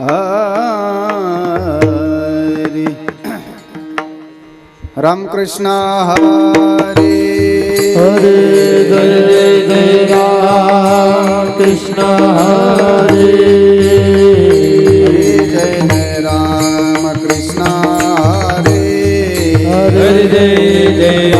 હરે. રામકૃષ્ણ હરે. હરે જય જય રામ કૃષ્ણ હરે. જય જય રામ કૃષ્ણ હરે. હરે જય જય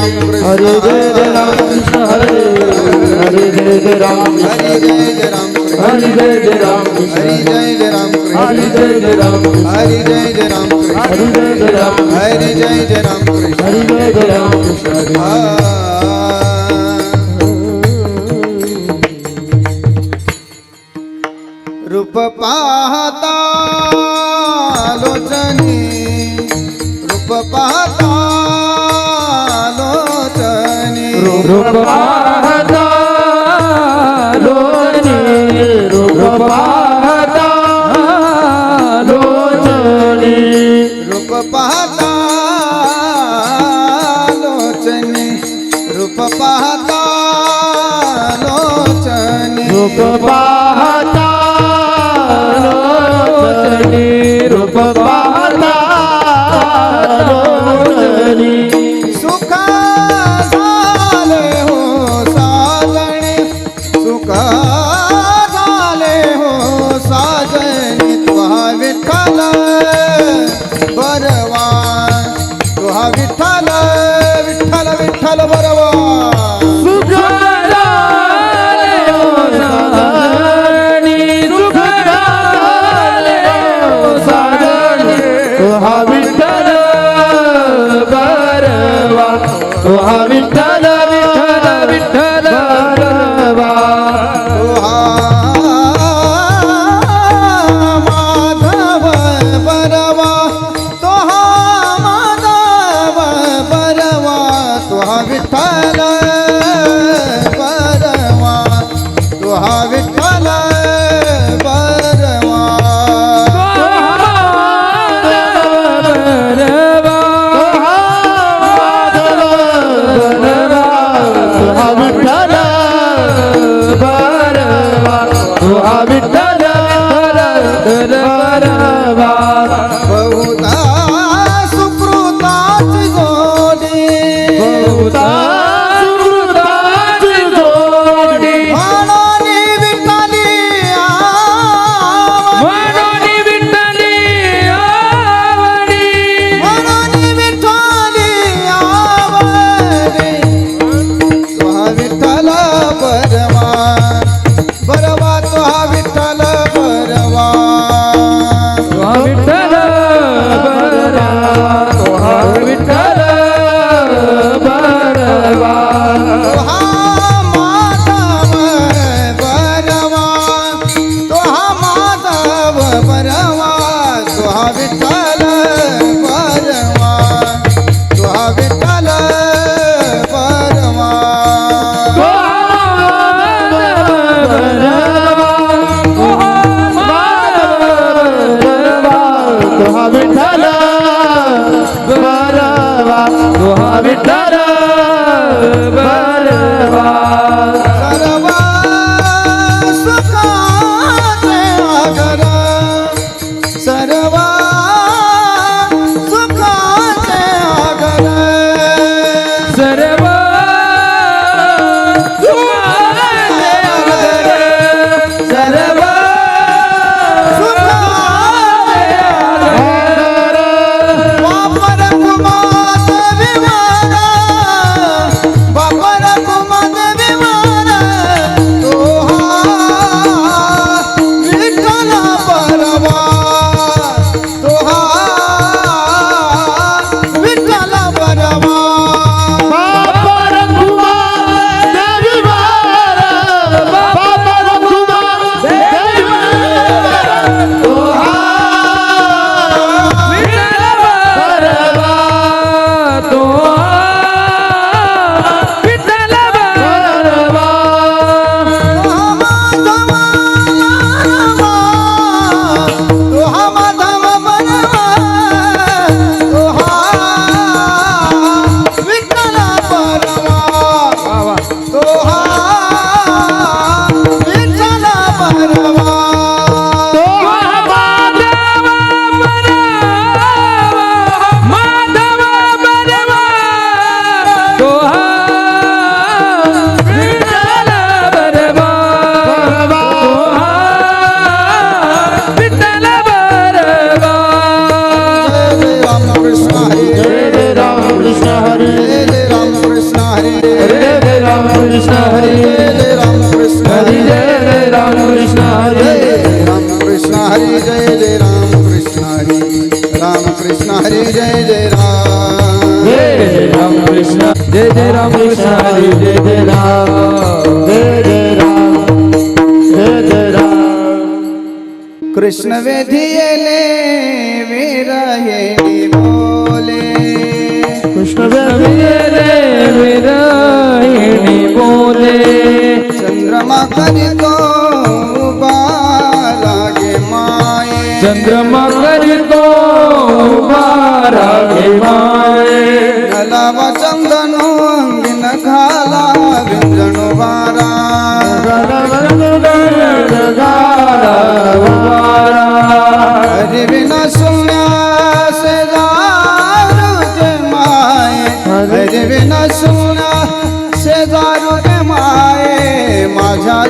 हरे जय जय राम कृष्ण हरे हरे जय जय राम हरे जय जय राम हरे जय जय राम हरे जय जय राम हरे जय जय राम हरे जय जय राम हरे जय जय राम रूप पाहता लोचनी रूप पाहता રૂપ પાહતા રૂપ પાહતા રૂપ ਵਿਠਲਾ कृष्ण हरे जय राम कृष्ण हरे जय जय राम कृष्ण हरे जय राम कृष्ण हरे जय जय राम कृष्ण हरे राम कृष्ण हरे जय जय राम जय राम कृष्ण जय जय राम कृष्ण हरे जय जय राम जय जय राम जय जय राम कृष्ण वेधियले मेरा हे बोले कृष्ण वेधियले मेरा બોલે. ચંદ્રમા કરી તો લાગે માય ચંદ્રમા કરી તો લાગે માય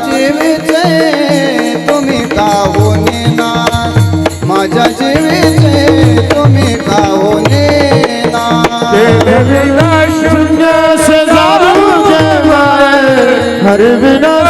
जीवीचे तुम्ही काहो नेणार माझ्या जीवीचे तुम्ही काहो नेणार हर विना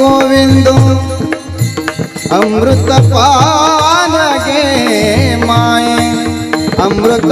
गोविंदो अमृत पान गे माए अमृत